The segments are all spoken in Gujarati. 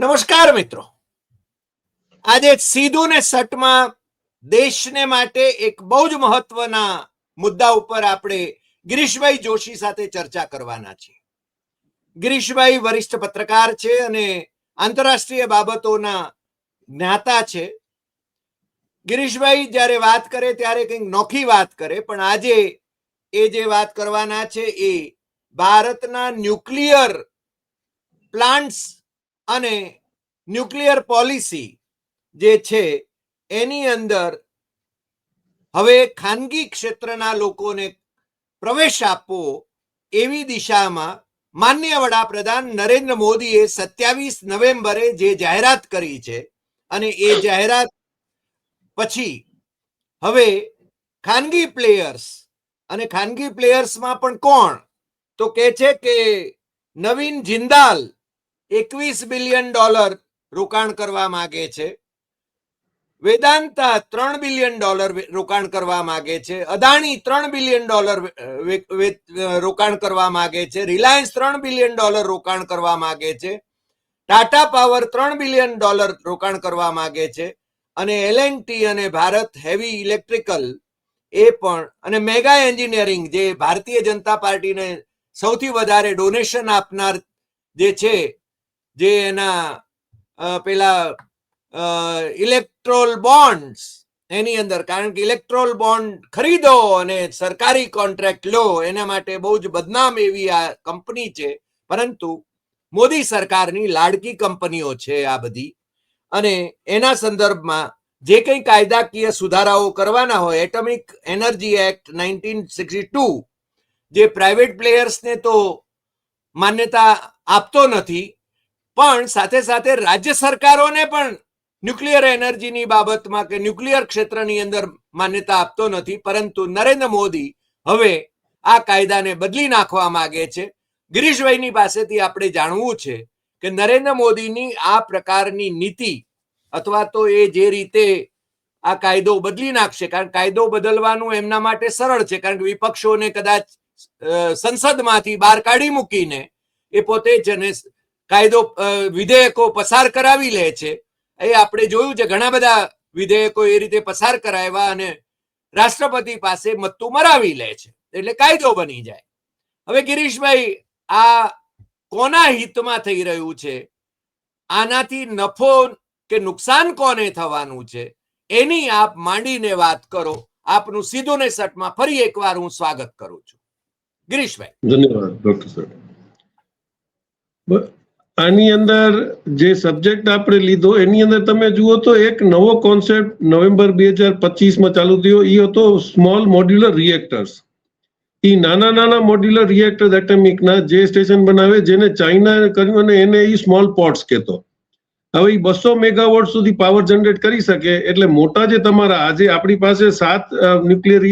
નમસ્કાર મિત્રો. આજે સીધું ને સટમાં દેશને માટે એક બહુ જ મહત્વના મુદ્દા ઉપર આપણે ગિરીશભાઈ જોશી સાથે ચર્ચા કરવાના છે ગિરીશભાઈ વરિષ્ઠ પત્રકાર છે અને આંતરરાષ્ટ્રીય બાબતોના જ્ઞાતા છે. ગિરીશભાઈ જ્યારે વાત કરે ત્યારે કંઈક નોખી વાત કરે, પણ આજે એ જે વાત કરવાના છે એ ભારતના ન્યુક્લિયર પ્લાન્ટ્સ અને ન્યુક્લિયર પોલિસી જે છે, એની અંદર હવે ખાનગી ક્ષેત્રના લોકોને પ્રવેશ આપવો એવી દિશામાં માન્ય વડાપ્રધાન નરેન્દ્ર મોદીએ સત્યાવીસ નવેમ્બરે જે જાહેરાત કરી છે, અને એ જાહેરાત પછી હવે ખાનગી પ્લેયર્સ અને ખાનગી પ્લેયર્સમાં પણ કોણ? તો કે છે કે નવીન જિંદાલ એકવીસ બિલિયન ડોલર રોકાણ કરવા માગે છે. વેદાંતા ત્રણ બિલિયન ડોલર રોકાણ કરવા માગે છે. અદાણી ત્રણ બિલિયન ડોલર રોકાણ કરવા માગે છે. રિલાયન્સ ત્રણ બિલિયન ડોલર રોકાણ કરવા માગે છે. ટાટા પાવર ત્રણ બિલિયન ડોલર રોકાણ કરવા માગે છે. અને એલએનટી અને ભારત હેવી ઇલેક્ટ્રિકલ એ પણ, અને મેગા એન્જિનિયરિંગ જે ભારતીય જનતા પાર્ટીને સૌથી વધારે ડોનેશન આપનાર જે છે જે એના પેલા ઇલેક્ટ્રોલ બોન્ડ્સ એની અંદર. કારણ કે ઇલેક્ટ્રોલ બોન્ડ ખરીદો અને સરકારી કોન્ટ્રાક્ટ લો, એના માટે બહુ જ બદનામ એવી આ કંપની છે. પરંતુ મોદી સરકારની લાડકી કંપનીઓ છે આ બધી. અને એના સંદર્ભમાં જે કંઈ કાયદાકીય સુધારાઓ કરવાના હોય atomic energy act nineteen sixty two જે પ્રાઇવેટ પ્લેયર્સને તો માન્યતા આપતો નથી પણ સાથે સાથે રાજ્ય સરકારોને પણ ન્યુક્લિયર એનર્જીની બાબતમાં કે ન્યુક્લિયર ક્ષેત્રની અંદર માન્યતા આપતો નથી. પરંતુ નરેન્દ્ર મોદી હવે આ કાયદાને બદલી નાખવા માંગે છે. ગિરીશભાઈની પાસેથી આપણે જાણવું છે કે નરેન્દ્ર મોદીની આ પ્રકારની નીતિ અથવા તો એ જે રીતે આ કાયદો બદલી નાખશે, કારણ કાયદો બદલવાનું એમના માટે સરળ છે, કારણ કે વિપક્ષોને કદાચ સંસદમાંથી બહાર કાઢી મૂકીને એ પોતે જ એને કાયદો વિધેયકો પસાર કરાવી લે છે. એ આપણે જોયું છે, ઘણા બધા વિધેયકો એ રીતે પસાર કરાવ્યા અને રાષ્ટ્રપતિ પાસે મત્તું મરાવી લે છે. એટલે કાયદો બની જાય. હવે ગિરીશભાઈ, આ કોના હિતમાં થઈ રહ્યું છે? આનાથી નફો કે નુકસાન કોને થવાનું છે? એની આપ માંડીને વાત કરો. આપનું સીધું ને સટમાં ફરી એકવાર હું સ્વાગત કરું છું. ગિરીશભાઈ. ધન્યવાદ, ડોક્ટર સાહેબ. આની અંદર જે સબ્જેક્ટ આપણે લીધો, એની અંદર તમે જુઓ તો એક નવો કોન્સેપ્ટ નવેમ્બર બે હજાર પચીસમાં ચાલુ થયો. એ હતો સ્મોલ મોડ્યુલર રિએક્ટર્સ એ નાના નાના મોડ્યુલર રિએક્ટર એટમિકના જે સ્ટેશન બનાવે, જેને ચાઇના કર્યું અને એને એ સ્મોલ પોટ્સ કહેતો. હવે એ બસો મેગાવોટ સુધી પાવર જનરેટ કરી શકે, એટલે મોટા જે તમારા આજે આપણી પાસે સાત ન્યુક્લિયર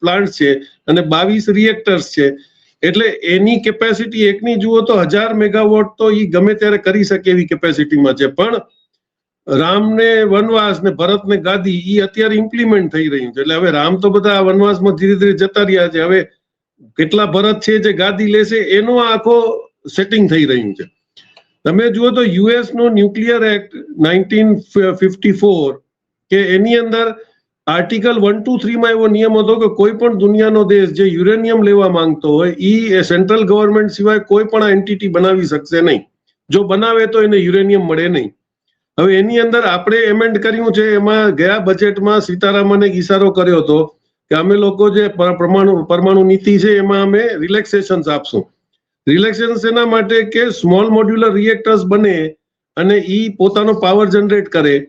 પ્લાન્ટ છે અને બાવીસ રિએક્ટર્સ છે. એટલે એની કેપેસિટી એકની જુઓ તો હજાર મેગાવોટ તો એ ગમે ત્યારે કરી શકે એવી કેપેસિટીમાં છે. પણ રામને વનવાસ ને ભરતને ગાદી એ અત્યારે ઇમ્પ્લિમેન્ટ થઈ રહ્યું છે. એટલે હવે રામ તો બધા વનવાસમાં ધીરે ધીરે જતા રહ્યા છે. હવે કેટલા ભરત છે જે ગાદી લેશે એનો આખો સેટિંગ થઈ રહ્યું છે. તમે જુઓ તો યુએસ નો nuclear act nineteen fifty four કે એની અંદર આર્ટિકલ વન ટુ થ્રીમાં એવો નિયમ હતો કે કોઈ પણ દુનિયાનો દેશ જે યુરેનિયમ લેવા માંગતો હોય, ઈ સેન્ટ્રલ ગવર્મેન્ટ સિવાય કોઈ પણ આ એન્ટિટી બનાવી શકશે નહીં. જો બનાવે તો એને યુરેનિયમ મળે નહીં. હવે એની અંદર આપણે એમેન્ડ કર્યું છે, એમાં ગયા બજેટમાં સીતારામને ઇશારો કર્યો હતો કે અમે લોકો જે પરમાણુ પરમાણુ નીતિ છે, એમાં અમે રિલેક્સેશન આપશું. રિલેક્સેશન એના માટે કે સ્મોલ મોડ્યુલર રિએક્ટર્સ બને અને ઈ પોતાનો પાવર જનરેટ કરે.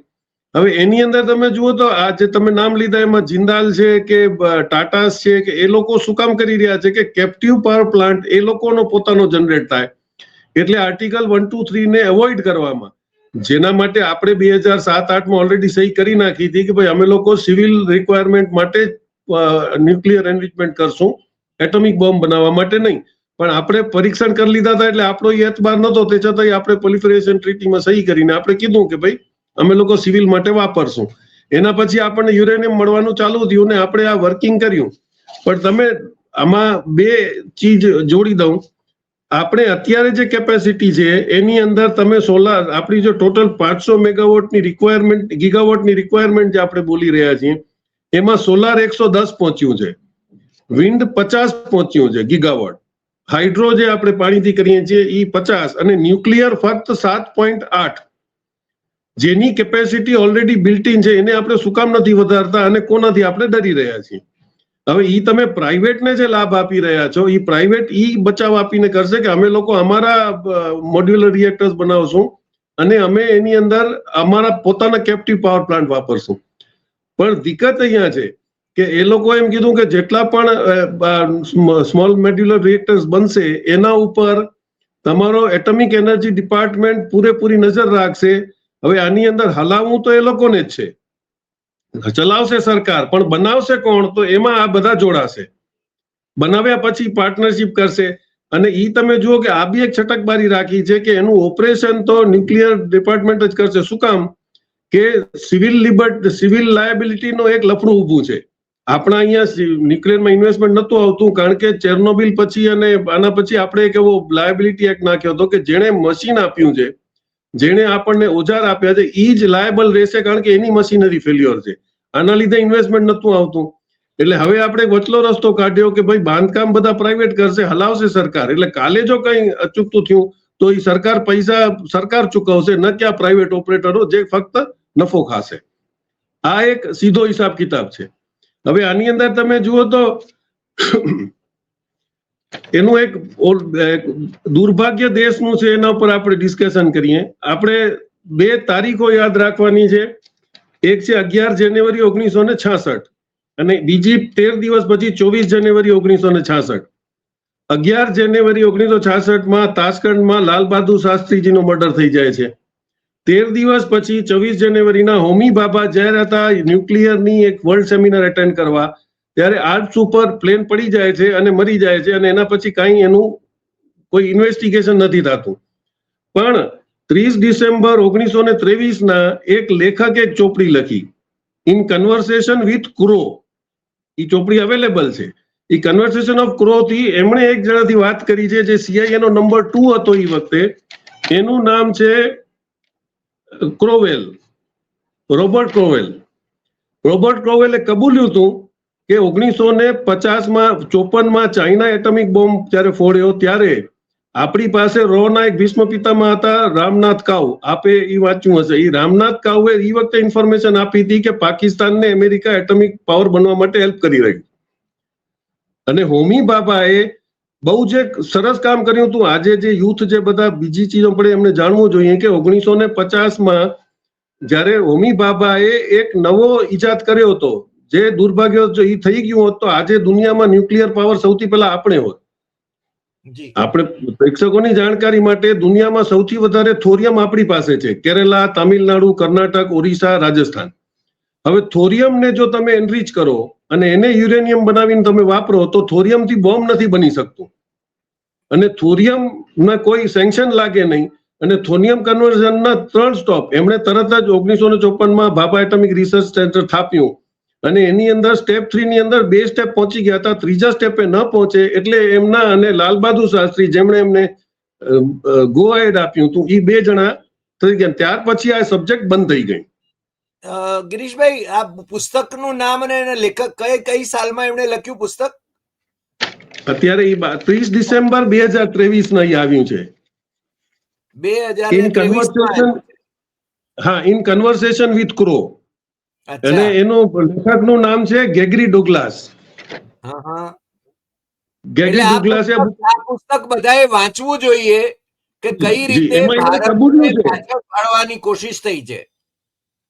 હવે એની અંદર તમે જુઓ તો આ જે તમે નામ લીધા એમાં જિંદાલ છે કે ટાટાસ છે કે, એ લોકો શું કામ કરી રહ્યા છે કે કેપ્ટિવ પાવર પ્લાન્ટ એ લોકોનો પોતાનો જનરેટ થાય. એટલે આર્ટિકલ વન ટુ થ્રી ને એવોઇડ કરવામાં. જેના માટે આપણે બે હજાર સાત, આઠમાં ઓલરેડી સહી કરી નાખી હતી કે ભાઈ અમે લોકો સિવિલ રિક્વાયરમેન્ટ માટે ન્યુક્લિયર એનરિચમેન્ટ કરશું. એટોમિક બોમ્બ બનાવવા માટે નહીં. પણ આપણે પરીક્ષણ કરી લીધા હતા એટલે આપણો યત બાર નતો તે છતાંય આપણે પોલિફરેશન ટ્રીટીમાં સહી કરીને આપણે કીધું કે ભાઈ અમે લોકો સિવિલ માટે વાપરશું. એના પછી આપણને યુરેનિયમ મળવાનું ચાલુ થયું ને આપણે આ વર્કિંગ કર્યું. પણ તમે આમાં બે ચીજ જોડી દઉં. આપણે અત્યારે જે કેપેસિટી છે, એની અંદર તમે સોલાર, આપણી જો ટોટલ પાંચસો મેગાવોટની રિક્વાયરમેન્ટ ગીગાવોટની રિક્વાયરમેન્ટ જે આપણે બોલી રહ્યા છીએ, એમાં સોલાર એકસો દસ પહોંચ્યું છે. વિન્ડ પચાસ પહોંચ્યું છે, ગીગાવોટ. હાઇડ્રો જે આપણે પાણીથી કરીએ છીએ એ પચાસ અને ન્યુક્લિયર ફક્ત સાત પોઈન્ટ આઠ. જેની કેપેસિટી ઓલરેડી બિલ્ટ ઇન છે, એને આપણે શું કામ નથી વધારતા અને કોનાથી આપણે ડરી રહ્યા છીએ? હવે ઈ તમે પ્રાઇવેટને જે લાભ આપી રહ્યા છો, ઈ પ્રાઇવેટ ઈ બચાવ આપીને કરશે કે અમે લોકો અમારા મોડ્યુલર રિએક્ટર્સ બનાવશું અને અમે એની અંદર અમારા પોતાના કેપ્ટિવ પાવર પ્લાન્ટ વાપરશું. પણ દિક્કત અહીંયા છે કે એ લોકો એમ કીધું કે જેટલા પણ સ્મોલ મોડ્યુલર રિએક્ટર્સ બનશે, એના ઉપર તમારો એટમિક એનર્જી ડિપાર્ટમેન્ટ પૂરેપૂરી નજર રાખશે હવે આની અંદર હલાવવું તો એ લોકોને જ છે. ચલાવશે સરકાર, પણ બનાવશે કોણ? તો એમાં આ બધા જોડાશે. બનાવ્યા પછી પાર્ટનરશિપ કરશે. અને ઈ તમે જુઓ કે આ બી એક છટકબારી રાખી છે કે એનું ઓપરેશન તો ન્યુક્લિયર ડિપાર્ટમેન્ટ જ કરશે. શું કામ? કે સિવિલ લિબર્ટ સિવિલ લાયબિલિટીનો એક લફડું ઊભું છે. આપણા અહીંયા ન્યુક્લિયરમાં ઇન્વેસ્ટમેન્ટ નહોતું આવતું, કારણ કે ચેર્નોબિલ પછી અને આના પછી આપણે એક એવો લાયબિલિટી એક્ટ નાખ્યો હતો કે જેણે મશીન આપ્યું છે. જેણે આપણને ઓજાર આપ્યા છે, ઈ જ લાયબલ રહેશે કારણ કે એની મશીનરી ફેલ્યોર છે. આના લીધે ઇન્વેસ્ટમેન્ટ નતું આવતું. એટલે હવે આપણે વચલો રસ્તો કાઢ્યો કે ભાઈ બાંધકામ બધા પ્રાઇવેટ કરશે, હલાવશે સરકાર. એટલે કાલે જો કઈ અચૂકતું થયું, તો એ સરકાર પૈસા, સરકાર ચૂકવશે, ન કે પ્રાઇવેટ ઓપરેટરો જે ફક્ત નફો ખાશે. આ એક સીધો હિસાબ કિતાબ છે. હવે આની અંદર તમે જુઓ તો એનું એક દુર્ભાગ્ય દેશનું છે, એના ઉપર આપણે ડિસ્કશન કરીએ. આપણે બે તારીખો યાદ રાખવાની છે. એક છે અગિયાર જાન્યુઆરી ઓગણીસો ને છાસઠ અને બીજી તેર દિવસ પછી ચોવીસ જાન્યુઆરી ઓગણીસો ને છાસઠ. અગિયાર જાન્યુઆરી ઓગણીસો છાસઠમાં તાસ્કંડમાં લાલ બહાદુર શાસ્ત્રીજીનું મર્ડર થઈ જાય છે. તેર દિવસ પછી ચોવીસ જાન્યુઆરીના હોમી બાબા જ્યારે હતા ન્યુક્લિયરની એક વર્લ્ડ સેમિનાર એટેન્ડ કરવા ત્યારે આર્ટ્સ ઉપર પ્લેન પડી જાય છે અને મરી જાય છે અને એના પછી કાંઈ એનું કોઈ ઇન્વેસ્ટિગેશન નથી થતું. પણ ત્રીસ ડિસેમ્બર ઓગણીસો ને ત્રેવીસના એક લેખકે એક ચોપડી લખી. ઇન કન્વર્સેશન વિથ ક્રો એ ચોપડી અવેલેબલ છે. એ કન્વર્સેશન ઓફ ક્રો થી એમણે એક જણાથી વાત કરી છે જે સીઆઈએ નો નંબર ટુ હતો એ વખતે. એનું નામ છે ક્રોવેલ રોબર્ટ ક્રોવેલ રોબર્ટ ક્રોવેલે કબૂલ્યું હતું કે ઓગણીસો ને પચાસમાં ચોપનમાં ચાઇના એટમિક બોમ્બ જ્યારે ફોડ્યો ત્યારે આપણી પાસે રોના એક ભીષ્મ પિતામાં હતા, રામનાથ કાઉ. આપે એ વાંચ્યું હશે. એ રામનાથ કાવે એ વખતે ઇન્ફોર્મેશન આપી હતી કે પાકિસ્તાનને અમેરિકા એટમિક પાવર બનવા માટે હેલ્પ કરી રહ્યું. અને હોમી બાબાએ બહુ જે સરસ કામ કર્યું હતું. આજે જે યુથ જે બધા બીજી ચીજો પડે એમને જાણવું જોઈએ કે ઓગણીસો ને પચાસમાં જ્યારે હોમી બાબાએ એક નવો ઈજાદ કર્યો હતો જે દુર્ભાગ્ય જો એ થઈ ગયું હોત તો આજે દુનિયામાં ન્યુક્લિયર પાવર સૌથી પહેલા આપણે હોત. આપણે પ્રેક્ષકોની જાણકારી માટે દુનિયામાં સૌથી વધારે થોરિયમ આપણી પાસે છે. કેરેલા તામિલનાડુ કર્ણાટક ઓરિસ્સા રાજસ્થાન. હવે થોરિયમને જો તમે એનરીચ કરો અને એને યુરેનિયમ બનાવીને તમે વાપરો તો થોરિયમથી બોમ્બ નથી બની શકતું. અને થોરિયમના કોઈ સેન્કશન લાગે નહીં અને થોનિયમ કન્વર્ઝનના ત્રણ સ્ટોપ એમણે તરત જ ઓગણીસો ને ચોપનમાં ભાભા એટમિક રિસર્ચ સેન્ટર સ્થાપ્યું અને એની અંદર સ્ટેપ થ્રી ની અંદર બે સ્ટેપ પહોંચી ગયા હતા. ત્રીજા સ્ટેપે ન પહોંચે એટલે એમના અને લાલ બહાદુર શાસ્ત્રી જેમણે એમને ગો એડ આપ્યું હતું એ બે જણા થઈ ગયા. ત્યાર પછી આ સબ્જેક્ટ બંધ થઈ ગઈ. ગિરીશભાઈ આ પુસ્તકનું નામ અને એના લેખક કઈ કઈ સાલમાં એમણે લખ્યું પુસ્તક? અત્યારે એ ત્રીસ ડિસેમ્બર બે હજાર ત્રેવીસ ના આવ્યું છે. બે હજાર ઇન કન્વર્સેશન હા ઇન કન્વર્સેશન વિથ ક્રો અને લેખકનું નામ છે ગેગરી ડુગ્લાસ. ગેગરી એટલે એ પુસ્તક- બધાએ વાંચવું જોઈએ કે કઈ રીતે પાડવાની કોશિશ થઈ છે?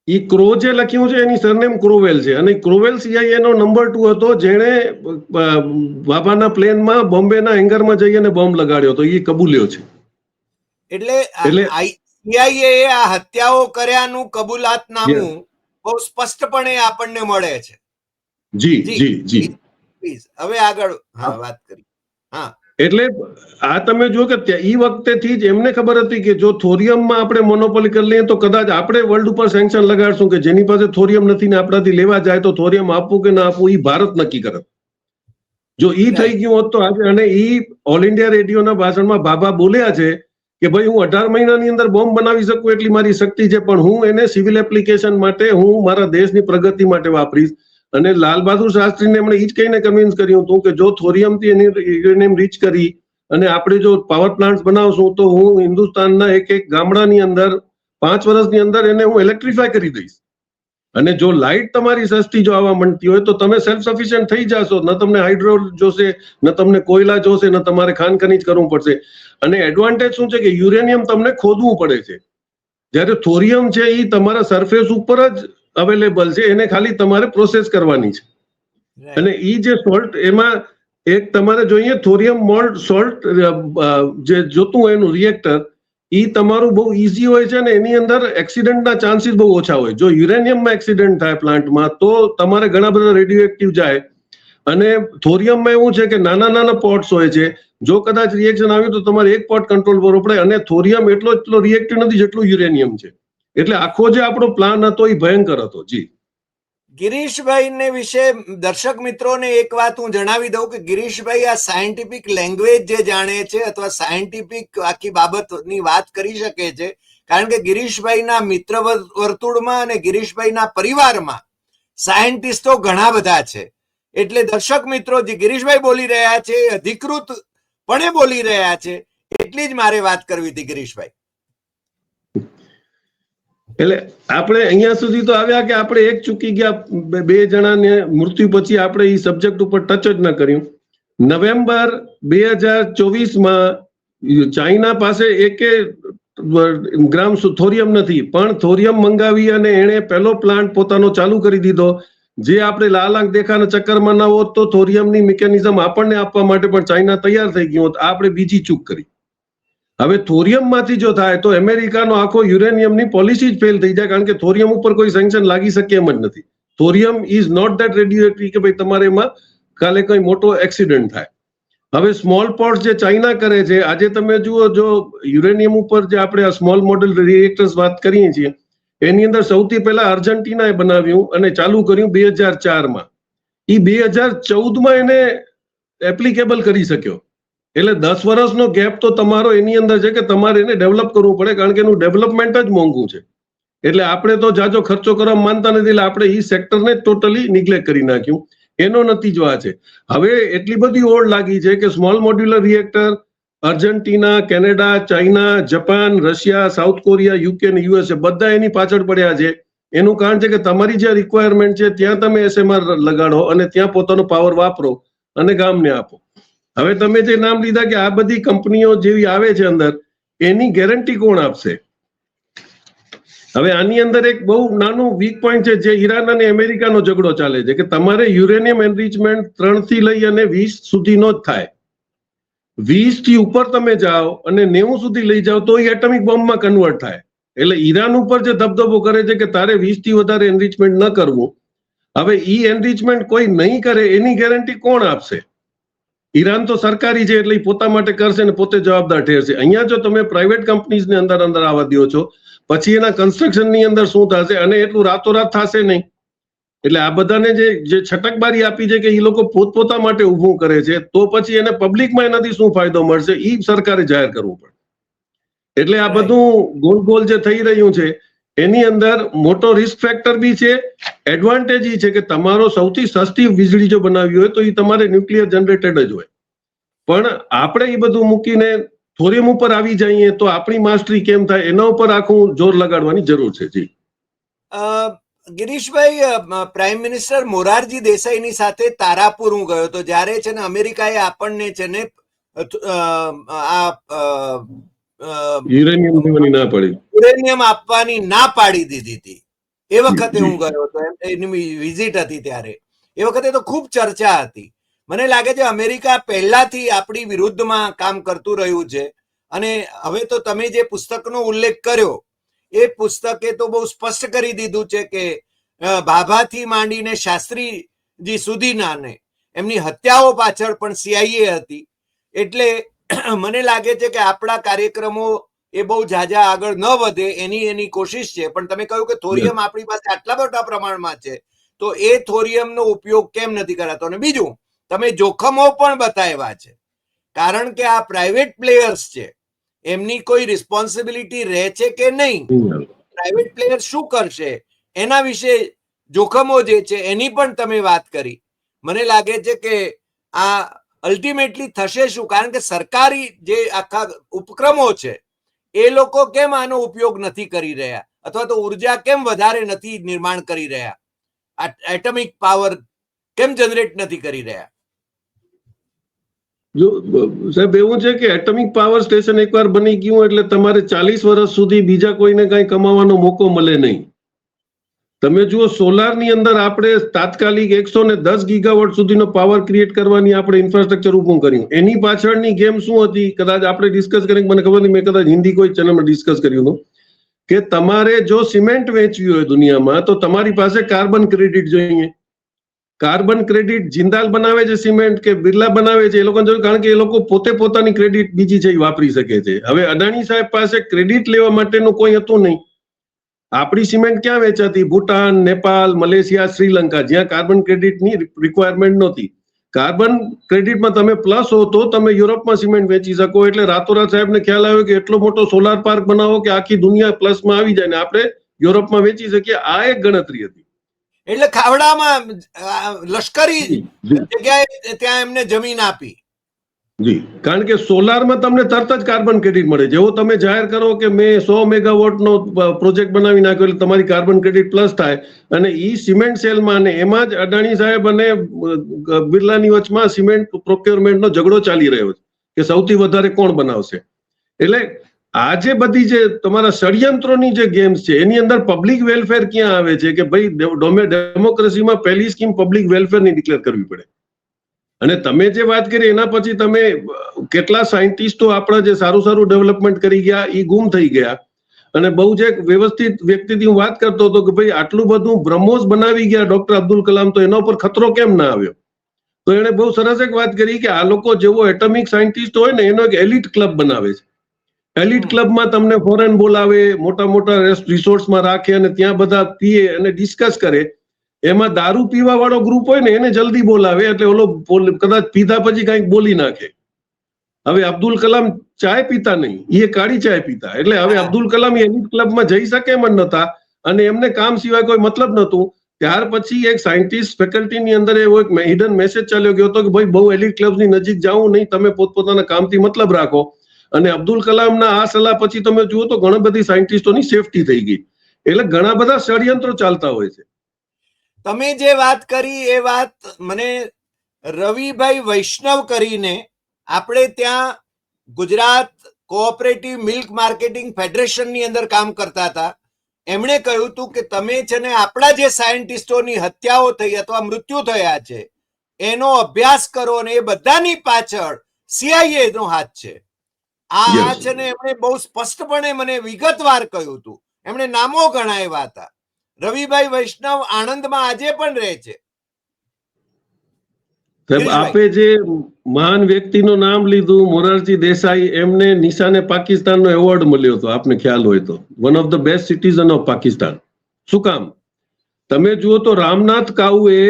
એ ક્રો જે લખ્યું છે એની સરનેમ ક્રોવેલ છે. અને ક્રોવેલ સીઆઈએ નો નંબર ટુ હતો જેણે બાબાના પ્લેનમાં બોમ્બેના હેંગરમાં જઈ અને બોમ્બ લગાડ્યો હતો. એ કબૂલ્યો છે. એટલે એટલે- સીઆઈએ આ હત્યાઓ કર્યાનું કબૂલાતનામું બહુ સ્પષ્ટપણે આપણને મળે છે. જી જી. જી પ્લીઝ હવે આગળ હા વાત કરી. એટલે આ તમે જો કે એ વખતે વખતેથી જ એમને ખબર હતી કે જો થોરિયમમાં આપણે મોનોપોલી કરી લઈએ તો કદાચ આપણે વર્લ્ડ ઉપર સેન્કશન લગાડશું કે જેની પાસે થોરિયમ નથી ને આપણાથી લેવા જાય તો થોરિયમ આપવું કે ના આપવું ઈ ભારત નક્કી કરે. જો ઈ થઈ ગયું હોત તો આજે અને ઈ ઓલ ઇન્ડિયા રેડિયોના ભાષણમાં બાબા બોલ્યા છે કે ભાઈ હું અઢાર મહિનાની અંદર બોમ્બ બનાવી શકું એટલી મારી શક્તિ છે, પણ હું એને સિવિલ એપ્લિકેશન માટે હું મારા દેશની પ્રગતિ માટે વાપરીશ. અને લાલ બહાદુર શાસ્ત્રીને એમણે એ જ કહીને કન્વિન્સ કર્યું હતું કે જો થોરિયમથી એની યુરેનિયમ રીચ કરી અને આપણે જો પાવર પ્લાન્ટ બનાવશું તો હું હિન્દુસ્તાનના એક એક ગામડાની અંદર પાંચ વર્ષની અંદર એને હું ઇલેક્ટ્રિફાય કરી દઈશ. અને જો લાઇટ તમારી સસ્તી જો આવવા માંડતી હોય તો તમે સેલ્ફ સફિશિયન્ટ થઈ જશો. ન તમને હાઇડ્રો જોશે ન તમને કોયલા જોશે ન તમારે ખાન ખનીજ કરવું પડશે. અને એડવાન્ટેજ શું છે કે યુરેનિયમ તમને ખોદવું પડે છે. જ્યારે થોરિયમ છે એ તમારા સરફેસ ઉપર જ અવેલેબલ છે એને ખાલી તમારે પ્રોસેસ કરવાની છે. અને ઈ જે સોલ્ટ એમાં એક તમારે જોઈએ થોરિયમ મોલ્ટ સોલ્ટ જે જોતું હોય એનું રિએક્ટર ઈ તમારું બહુ ઈઝી હોય છે ને એની અંદર એક્સિડન્ટના ચાન્સીસ બહુ ઓછા હોય. જો યુરેનિયમમાં એક્સિડન્ટ થાય પ્લાન્ટમાં તો તમારે ઘણા બધા રેડિયો એક્ટિવ જાય. અને થોરિયમમાં એવું છે કે નાના નાના પોટ્સ હોય છે. જો કદાચ રિએક્શન આવ્યું તો તમારે એક પોટ કંટ્રોલ કરવો પડે અને થોરિયમ એટલો એટલો રિએક્ટિવ નથી જેટલું યુરેનિયમ છે. એટલે આખો જે આપણો પ્લાન હતો એ ભયંકર હતો, જી. ગિરીશભાઈ ને વિશે દર્શક મિત્રોને એક વાત હું જણાવી દઉં કે ગિરીશભાઈ આ સાયન્ટિફિક લેંગ્વેજ જે જાણે છે અથવા સાયન્ટિફિક આખી બાબતની વાત કરી શકે છે. કારણ કે ગિરીશભાઈના મિત્ર વર્તુળમાં અને ગિરીશભાઈના પરિવારમાં સાયન્ટિસ્ટો ઘણા બધા છે. એટલે દર્શક મિત્રો, જે ગિરીશભાઈ બોલી રહ્યા છે અધિકૃત પણે બોલી રહ્યા છે, એટલી જ મારે વાત કરવી હતી ગિરીશભાઈ. એટલે આપણે અહીંયા સુધી તો આવ્યા કે આપણે એક ચૂકી ગયા, બે- જણાને મૃત્યુ પછી આપણે એ સબ્જેક્ટ ઉપર ટચ જ ન કર્યું. નવેમ્બર બે હજાર ચોવીસમાં ચાઇના પાસે એકે ગ્રામ થોરિયમ નથી, પણ થોરિયમ મંગાવી અને એણે પહેલો પ્લાન્ટ પોતાનો ચાલુ કરી દીધો. જે આપણે લાલ આંખ દેખાના ચક્કરમાં ના હોત તો થોરિયમની મિકેનિઝમ આપણને આપવા માટે પણ ચાઇના તૈયાર થઈ ગયું હોત. આપણે બીજી ચૂક કરી. હવે થોરિયમમાંથી જો થાય તો અમેરિકાનો આખો યુરેનિયમની પોલિસી જ ફેલ થઈ જાય કારણ કે થોરિયમ ઉપર કોઈ સેન્કશન લાગી શકે એમ જ નથી. Thorium is not that radio કે ભાઈ તમારે એમાં કાલે કોઈ મોટો એક્સિડન્ટ થાય. હવે સ્મોલ પોટ્સ જે ચાઇના કરે છે, આજે તમે જુઓ જો યુરેનિયમ ઉપર જે આપણે આ સ્મોલ મોડેલ રિએક્ટર્સ વાત કરીએ છીએ, એની અંદર સૌથી પહેલા અર્જન્ટિનાએ બનાવ્યું અને ચાલુ કર્યું બે હજાર ચારમાં. એ બે હજાર ચૌદમાં એને એપ્લિકેબલ કરી શક્યો. એટલે દસ વર્ષનો ગેપ તો તમારો એની અંદર છે કે તમારે એને ડેવલપ કરવું પડે, કારણ કે એનું ડેવલપમેન્ટ જ મોંઘું છે. એટલે આપણે તો જાજો ખર્ચો કરવા માનતા નથી, એટલે આપણે એ સેક્ટરને ટોટલી નિગ્લેક્ટ કરી નાખ્યું. એનો નતીજો આ છે. હવે એટલી બધી ઓળ લાગી છે કે small modular reactor Argentina, Canada, China, Japan, Russia, South Korea, UK અને યુએસએ બધા એની પાછળ પડ્યા છે. એનું કારણ છે કે તમારી જે રિક્વાયરમેન્ટ છે, ત્યાં તમે એસએમઆર લગાડો અને ત્યાં પોતાનો પાવર વાપરો અને ગામને આપો. હવે તમે જે નામ લીધા કે આ બધી કંપનીઓ જેવી આવે છે અંદર, એની ગેરંટી કોણ આપશે? હવે આની અંદર એક બહુ નાનું વીક પોઈન્ટ છે જે ઈરાન અને અમેરિકાનો ઝઘડો ચાલે છે કે તમારે યુરેનિયમ એનરિચમેન્ટ ત્રણથી લઈ અને વીસ સુધીનો જ થાય. વીસથી ઉપર તમે જાઓ અને નેવું સુધી લઈ જાઓ તો એ એટમિક બોમ્બમાં કન્વર્ટ થાય. એટલે ઈરાન ઉપર જે ધબધબો કરે છે કે તારે વીસથી વધારે એનરિચમેન્ટ ન કરવું. હવે ઈ એનરિચમેન્ટ કોઈ નહીં કરે એની ગેરંટી કોણ આપશે? ઈરાન તો સરકારી છે એટલે પોતા માટે કરશે ને પોતે જવાબદાર ઠેરશે. અહીંયા જો તમે પ્રાઇવેટ કંપનીઝને અંદર અંદર આવવા દો છો પછી એના કન્સ્ટ્રક્શનની અંદર શું થશે? અને એટલું રાતોરાત થશે નહીં. એટલે આ બધાને જે જે છટકબારી આપી છે કે એ લોકો પોતપોતા માટે ઊભું કરે છે તો પછી એને પબ્લિકમાં એનાથી શું ફાયદો મળશે? એ સરકારે જાહેર કરવું પડે. એટલે આ બધું ગોલ ગોલ જે થઈ રહ્યું છે એની અંદર મોટો રિસ્ક ફેક્ટર બી છે એડવાન્ટેજ એ છે કે તમારો સૌથી સસ્તી વીજળી જો બનાવવી હોય તો એ તમારે ન્યુક્લિયર જનરેટેડ જ હોય. પણ આપણે એ બધું મૂકીને થોરિયમ ઉપર આવી જઈએ તો આપણી માસ્ટરી કેમ થાય એના ઉપર આખું જોર લગાડવાની જરૂર છે, જી. ગિરીશભાઈ પ્રાઇમ મિનિસ્ટર મોરારજી દેસાઈની સાથે તારાપુર હું ગયો તો જ્યારે છે ને અમેરિકાએ આપણને છે ને આ યુરેનિયમ દેવાની ના પડી. યુરેનિયમ આપવાની ના પાડી દીધી હતી. એ વખતે હું ગયો હતો એની વિઝિટ હતી ત્યારે. એ વખતે તો ખૂબ ચર્ચા હતી. મને લાગે છે અમેરિકા પહેલાથી આપણી વિરુદ્ધમાં કામ કરતું રહ્યું છે. અને હવે તો તમે જે પુસ્તકનો ઉલ્લેખ કર્યો એ પુસ્તકે તો બહુ સ્પષ્ટ કરી દીધું છે કે ભાભાથી માંડીને શાસ્ત્રીજી સુધીના ને એમની હત્યાઓ પાછળ પણ સીઆઈએ હતી. એટલે મને લાગે છે કે આપણા કાર્યક્રમો એ બહુ ઝાઝા આગળ ન વધે એની એની કોશિશ છે. પણ તમે કહ્યું કે થોરિયમ આપણી પાસે આટલા મોટા પ્રમાણમાં છે તો એ થોરિયમનો ઉપયોગ કેમ નથી કરાતો? અને બીજું તમે જોખમો પણ બતાવ્યા છે. કારણ કે આ પ્રાઇવેટ પ્લેયર્સ છે. એમની કોઈ રિસ્પોન્સિબિલિટી રહે છે કે નહીં? પ્રાઇવેટ પ્લેયર શું કરશે? એના વિશે જોખમો જે છે એની પણ તમે વાત કરી. મને લાગે છે કે આ અલ્ટિમેટલી થશે શું? કારણ કે સરકારી જે આખા ઉપક્રમો છે, એ લોકો કેમ આનો ઉપયોગ નથી કરી રહ્યા? અથવા તો ઊર્જા કેમ વધારે નથી નિર્માણ કરી રહ્યા? એટમિક પાવર કેમ જનરેટ નથી કરી રહ્યા? જો, સાહેબ, એવું છે કે એટમિક પાવર સ્ટેશન એકવાર બની ગયું એટલે તમારે ચાલીસ વર્ષ સુધી બીજા કોઈને કઈ કમાવાનો મોકો મળે નહીં. તમે જુઓ સોલારની અંદર આપણે તાત્કાલિક એકસો ને દસ ગીગાવોટ સુધીનો પાવર ક્રિએટ કરવાની આપણે ઇન્ફ્રાસ્ટ્રક્ચર ઊભું કર્યું. એની પાછળની ગેમ શું હતી? કદાચ આપણે ડિસ્કસ કરી, મને ખબર નહીં, મેં કદાચ હિન્દી કોઈ ચેનલમાં ડિસ્કસ કર્યું હતું. કે તમારે જો સિમેન્ટ વેચવી હોય દુનિયામાં, તો તમારી પાસે કાર્બન ક્રેડિટ જોઈએ. કાર્બન ક્રેડિટ જિંદાલ બનાવે છે સિમેન્ટ કે બિરલા બનાવે છે, એ લોકોને જોઈએ કારણ કે એ લોકો પોતે પોતાની ક્રેડિટ બીજી છે વાપરી શકે છે. હવે અદાણી સાહેબ પાસે ક્રેડિટ લેવા માટેનું કોઈ હતું નહીં. આપણી સિમેન્ટ ક્યાં વેચાતી? ભૂટાન નેપાલ મલેશિયા શ્રીલંકા. જ્યાં કાર્બન ક્રેડિટની રિક્વાયરમેન્ટ નહોતી. કાર્બન ક્રેડિટમાં તમે પ્લસ હો તો તમે યુરોપમાં સિમેન્ટ વેચી શકો. એટલે રાતોરાત સાહેબને ખ્યાલ આવ્યો કે એટલો મોટો સોલાર પાર્ક બનાવો કે આખી દુનિયા પ્લસમાં આવી જાય ને આપણે યુરોપમાં વેચી શકીએ. આ એક ગણતરી હતી. એટલે ખાવડામાં લશ્કરી. જગ્યાએ ત્યાં એમને જમીન આપી. જી. કારણ કે સોલારમાં તમને તરત જ કાર્બન ક્રેડિટ મળે. જેવો તમે જાહેર કરો કે મેં સો મેગાવોટનો પ્રોજેક્ટ બનાવી નાખ્યો એટલે તમારી કાર્બન ક્રેડિટ પ્લસ થાય અને ઈ સિમેન્ટ સેલમાં અને એમાં જ અદાણી સાહેબ અને બિરલાની વચમાં સિમેન્ટ પ્રોક્યોરમેન્ટનો ઝઘડો ચાલી રહ્યો છે કે સૌથી વધારે કોણ બનાવશે? એટલે આ જે બધી જે તમારા ષડયંત્રોની જે ગેમ્સ છે, એની અંદર પબ્લિક વેલફેર ક્યાં આવે છે કે ભાઈ ડોમે, ડેમોક્રેસીમાં પહેલી સ્કીમ પબ્લિક વેલફેરની ડિક્લેર કરવી પડે? અને તમે જે વાત કરી એના પછી તમે કેટલા સાયન્ટિસ્ટો આપણા જે સારું સારું ડેવલપમેન્ટ કરી ગયા એ ગુમ થઈ ગયા. અને બહુ જ એક વ્યવસ્થિત વ્યક્તિથી હું વાત કરતો હતો કે ભાઈ આટલું બધું બ્રહ્મોસ બનાવી ગયા ડોક્ટર અબ્દુલ કલામ તો એના ઉપર ખતરો કેમ ના આવ્યો? તો એણે બહુ સરસ એક વાત કરી કે આ લોકો જેવો એટમિક સાયન્ટિસ્ટ હોય ને એનો એક એલિટ ક્લબ બનાવે છે. એલિટ ક્લબમાં તમને ફોરેન બોલાવે મોટા મોટા રિસોર્ટ્સમાં રાખે અને ત્યાં બધા પીએ અને ડિસ્કસ કરે. એમાં દારૂ પીવા વાળો ગ્રુપ હોય ને એને જલ્દી બોલાવે એટલે ઓલો કદાચ પીધા પછી કંઈક બોલી નાખે. હવે અબ્દુલ કલામ ચાય પીતા નહીં એ કાળી ચાય પીતા. એટલે હવે અબ્દુલ કલામ એની ક્લબમાં જઈ શકે એમ નતા અને એમને કામ સિવાય કોઈ મતલબ નતું ત્યાર પછી એક સાયન્ટિસ્ટ ફેકલ્ટીની અંદર એવો એક હિડન મેસેજ ચાલ્યો ગયો હતો કે ભાઈ બહુ એલિટ ક્લબની નજીક જાવું નહીં તમે પોતપોતાના કામથી મતલબ રાખો. અને અબ્દુલ કલામના આ સલાહ પછી તમે જુઓ તો ઘણી બધી સાયન્ટિસ્ટોની સેફટી થઈ ગઈ. એટલે ઘણા બધા ષડયંત્રો ચાલતા હોય છે. તમે જે વાત કરી એ વાત મને રવિભાઈ વૈષ્ણવ કરીને આપણે ત્યાં ગુજરાત કોઓપરેટિવ મિલ્ક માર્કેટિંગ ફેડરેશનની અંદર કામ કરતા હતા. એમણે કહ્યું હતું કે તમે છે ને આપણા જે સાયન્ટિસ્ટોની હત્યાઓ થઈ અથવા મૃત્યુ થયા છે એનો અભ્યાસ કરો અને એ બધાની પાછળ સીઆઈએ નો હાથ છે. આ છે ને એમણે બહુ સ્પષ્ટપણે મને વિગતવાર કહ્યું હતું એમણે નામો ગણાવ્યા હતા. રવિભાઈ વૈષ્ણવ આણંદમાં આજે પણ રહે છે. સાહેબ આપે જે મહાન વ્યક્તિનું નામ લીધું મોરારજી દેસાઈ એમને નિશાને પાકિસ્તાનનો એવોર્ડ મળ્યો હતો આપને ખ્યાલ હોય તો. One of the best citizen of Pakistan. શું કામ? તમે જુઓ તો રામનાથ કાઉએ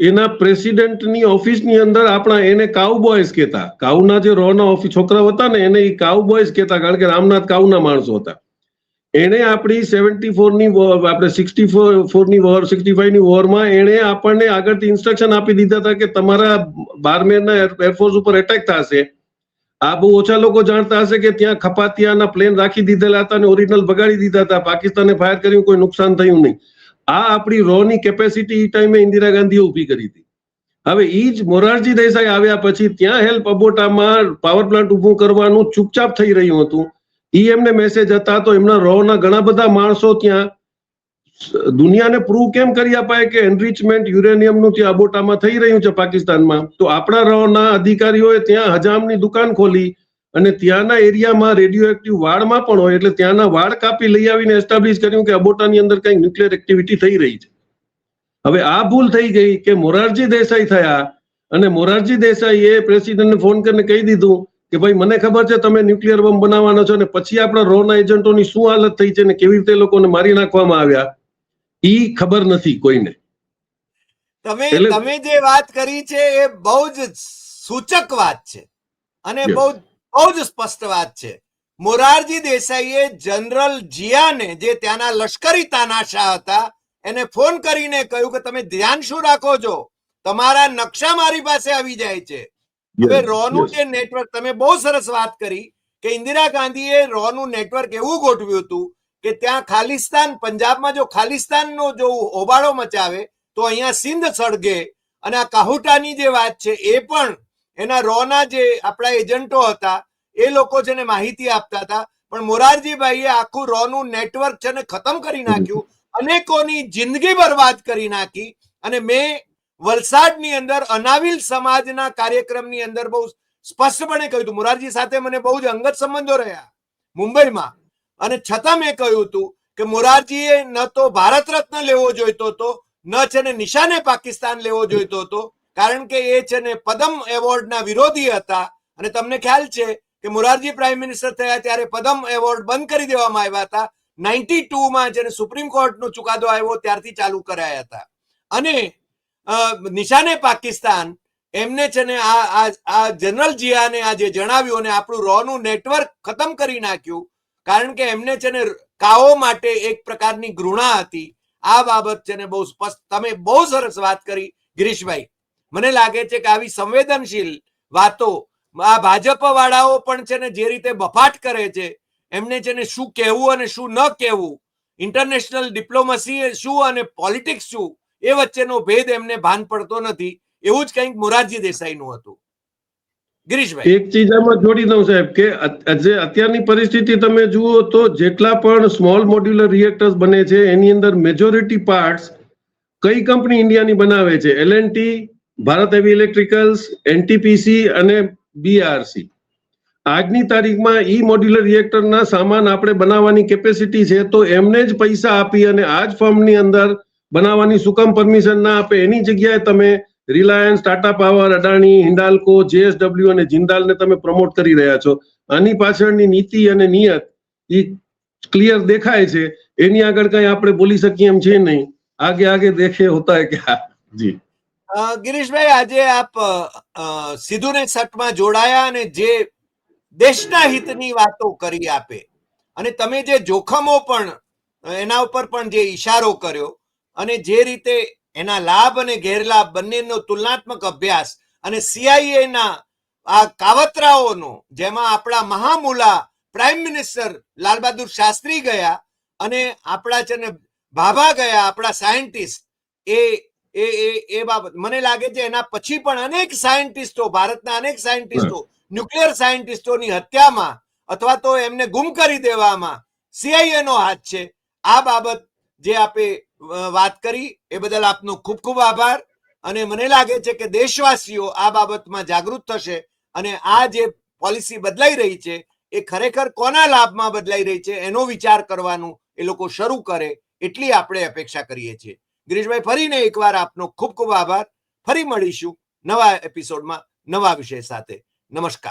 એના પ્રેસિડેન્ટની ઓફિસની અંદર આપણા એને કાઉ બોયઝ કહેતા. કાઉના જે રોના ઓફિસ છોકરાઓ હતા ને એને એ કાઉ બોયઝ કહેતા કારણ કે રામનાથ કાઉના માણસો હતા. એણે આપણી સેવન્ટી ફોરની આપણે સિક્સટી ફોરની વોર સિક્સટી ફાઈવની વોરમાં એણે આપણને આગળથી ઇન્સ્ટ્રક્શન આપી દીધા હતા કે તમારા બારમેરના એરફોર્સ ઉપર એટેક થશે. આ બહુ ઓછા લોકો જાણતા હશે કે ત્યાં ખપાતિયાના પ્લેન રાખી દીધેલા હતા અને ઓરિજિનલ બગાડી દીધા હતા. પાકિસ્તાને ફાયર કર્યું, કોઈ નુકસાન થયું નહીં. આ આપણી રોની કેપેસિટી એ ટાઈમે ઇન્દિરા ગાંધીએ ઊભી કરી હતી. હવે એ જ મોરારજી દેસાઈ આવ્યા પછી ત્યાં હેલ્પ અબોટામાં પાવર પ્લાન્ટ ઊભું કરવાનું ચૂપચાપ થઈ રહ્યું હતું. ઈ એમને મેસેજ હતા તો એમના રોના ઘણા બધા માણસો ત્યાં દુનિયાને પ્રૂવ કેમ કરી અપાય કે એનરિચમેન્ટ યુરેનિયમનું ત્યાં અબોટામાં થઈ રહ્યું છે પાકિસ્તાનમાં? તો આપણા રોના અધિકારીઓએ ત્યાં હજામની દુકાન ખોલી અને ત્યાંના એરિયામાં રેડિયો એક્ટિવ વાડમાં પણ હોય એટલે ત્યાંના વાડ કાપી લઈ આવીને એસ્ટાબ્લિશ કર્યું કે અબોટાની અંદર કંઈક ન્યુક્લિયર એક્ટિવિટી થઈ રહી છે. હવે આ ભૂલ થઈ ગઈ કે મોરારજી દેસાઈ થયા અને મોરારજી દેસાઈએ પ્રેસિડેન્ટને ફોન કરીને કહી દીધું કે ભાઈ મને ખબર છે તમે ન્યુક્લિયર બોમ્બ બનાવવાનો છો અને પછી આપણા રોના એજન્ટોની શું હાલત થઈ છે ને કેવી રીતે લોકોને મારી નાખવામાં આવ્યા? ઈ ખબર નથી કોઈને. તમે તમે જે વાત કરી છે એ બહુ જ સૂચક વાત છે અને બહુ બહુ જ સ્પષ્ટ વાત છે. મોરારજી દેસાઈએ જનરલ જિયાને જે ત્યાંના લશ્કરી તાનાશાહ હતા એને ફોન કરીને કહ્યું કે તમે ધ્યાન શું રાખો છો? તમારા નકશા મારી પાસે આવી જાય છે. હવે રોનું જે નેટવર્ક તમે બહુ સરસ વાત કરી કે ઇન્દિરા ગાંધીએ રોનું નેટવર્ક એવું ગોઠવ્યું હતું કે ત્યાં ખાલિસ્તાન પંજાબમાં જો ખાલિસ્તાનનો જો હોબાળો મચાવે તો અહીંયા સિંધ સળગે. અને આ કાહુટાની જે વાત છે એ પણ એના રોના જે આપણા એજન્ટો હતા એ લોકો છે ને માહિતી આપતા હતા. પણ મોરારજીભાઈએ આખું રોનું નેટવર્ક છે ને ખતમ કરી નાખ્યું. અનેકોની જિંદગી બરબાદ કરી નાખી. અને મેં વલસાડની અંદર અનાવિલ સમાજના કાર્યક્રમની અંદર બહુ સ્પષ્ટપણે કહ્યું મોરારજી સાથે મને બહુ જ અંગત સંબંધો રહ્યા મુંબઈમાં. અને છતાં મેં કહ્યું હતું કે મોરારજીએ ન તો ભારત રત્ન લેવો જોઈતો હતો, ન છે ને નિશાને પાકિસ્તાન લેવો જોઈતો હતો. કારણ કે એ છે ને પદમ એવોર્ડના વિરોધી હતા. અને તમને ખ્યાલ છે કે મોરારજી પ્રાઇમ મિનિસ્ટર થયા ત્યારે પદમ એવોર્ડ બંધ કરી દેવામાં આવ્યા હતા. નાઇન્ટી ટુમાં જેને સુપ્રીમ કોર્ટનો ચુકાદો આવ્યો ત્યારથી ચાલુ કરાયા હતા. અને નિશાને પાકિસ્તાન, એમને છે ને આ આ જનરલ જિયાને આ જે જણાવ્યું અને આપણું રોનું નેટવર્ક ખતમ કરી નાખ્યું, કારણ કે એમને છે ને કાઓ માટે એક પ્રકારની ઘૃણા હતી. આ બાબત છે ને બહુ સ્પષ્ટ. તમે બહુ સરસ વાત કરી, ગિરીશભાઈ. મને લાગે છે કે આવી સંવેદનશીલ વાતો આ ભાજપ વાળાઓ પણ છે ને જે રીતે બફાટ કરે છે, એમને છે ને શું કહેવું અને શું ન કહેવું, ઇન્ટરનેશનલ ડિપ્લોમસી શું અને પોલિટિક્સ શું એ વચ્ચેનો ભેદ એમને ભાન પડતો નથી. એવું જ કંઈક મોરારજી દેસાઈનું હતું. ગિરીશભાઈ. એક ચીજ આમાં જોડી દઉં સાહેબ કે જે અત્યારની પરિસ્થિતિ તમે જુઓ તો જેટલા પણ સ્મોલ મોડ્યુલર રિએક્ટર્સ બને છે, એની અંદર મેજોરિટી પાર્ટ્સ કઈ કંપની ઇન્ડિયાની બનાવે છે? LNT Bharat heavy electricals NTPC અને બીઆરસી આજની તારીખમાં ઈ મોડ્યુલર રિએક્ટરના સામાન આપણે બનાવવાની કેપેસિટી છે તો એમને જ પૈસા આપી અને આ જ ફર્મની અંદર બનાવવાની સુકમ પરમિશન ના આપે એની જગ્યાએ તમે Reliance Tata power Adani Hindalco JSW અને જિંદાલને તમે પ્રમોટ કરી રહ્યા છો. આની પાછળની નીતિ અને નિયત એ ક્લિયર દેખાય છે. એની આગળ કઈ આપણે બોલી શકીએ એમ છે નહીં. આગે આગે દેખે હોતા હે ક્યા. જી. ગિરીશભાઈ આજે આપ સીધું ને સટમાં જોડાયા અને જે દેશના હિતની વાતો કરી આપે. અને તમે જે જોખમો પણ એના ઉપર પણ જે ઈશારો કર્યો અને જે રીતે એના લાભ અને ગેરલાભ બંનેનો તુલનાત્મક અભ્યાસ અને સીઆઈએ ના આ કાવતરાઓનો, જેમાં આપણા મહામુલા પ્રાઇમ મિનિસ્ટર લાલ શાસ્ત્રી ગયા અને આપણા છે ભાભા ગયા, આપણા સાયન્ટિસ્ટ એ એ એ એ બાબત. મને લાગે છે એના પછી પણ અનેક સાયન્ટિસ્ટો ભારતના અનેક સાયન્ટિસ્ટો ન્યુક્લિયર સાયન્ટિસ્ટોની હત્યામાં અથવા તો એમને ગુમ કરી દેવામાં સીઆઈએ નો હાથ છે. આ બાબત જે આપે વાત કરી. એ બદલ આપનો ખૂબ ખૂબ આભાર. અને મને લાગે છે કે દેશવાસીઓ આ બાબતમાં જાગૃત થશે અને આ જે પોલિસી બદલાઈ રહી છે, એ ખરેખર કોના લાભમાં બદલાઈ રહી છે, એનો વિચાર કરવાનું એ લોકો શરૂ કરે એટલી આપણે અપેક્ષા કરીએ છીએ. ગિરીશભાઈ, ફરીને એકવાર આપનો ખૂબ ખૂબ આભાર. ફરી મળીશું નવા એપિસોડમાં નવા વિષય સાથે. નમસ્કાર.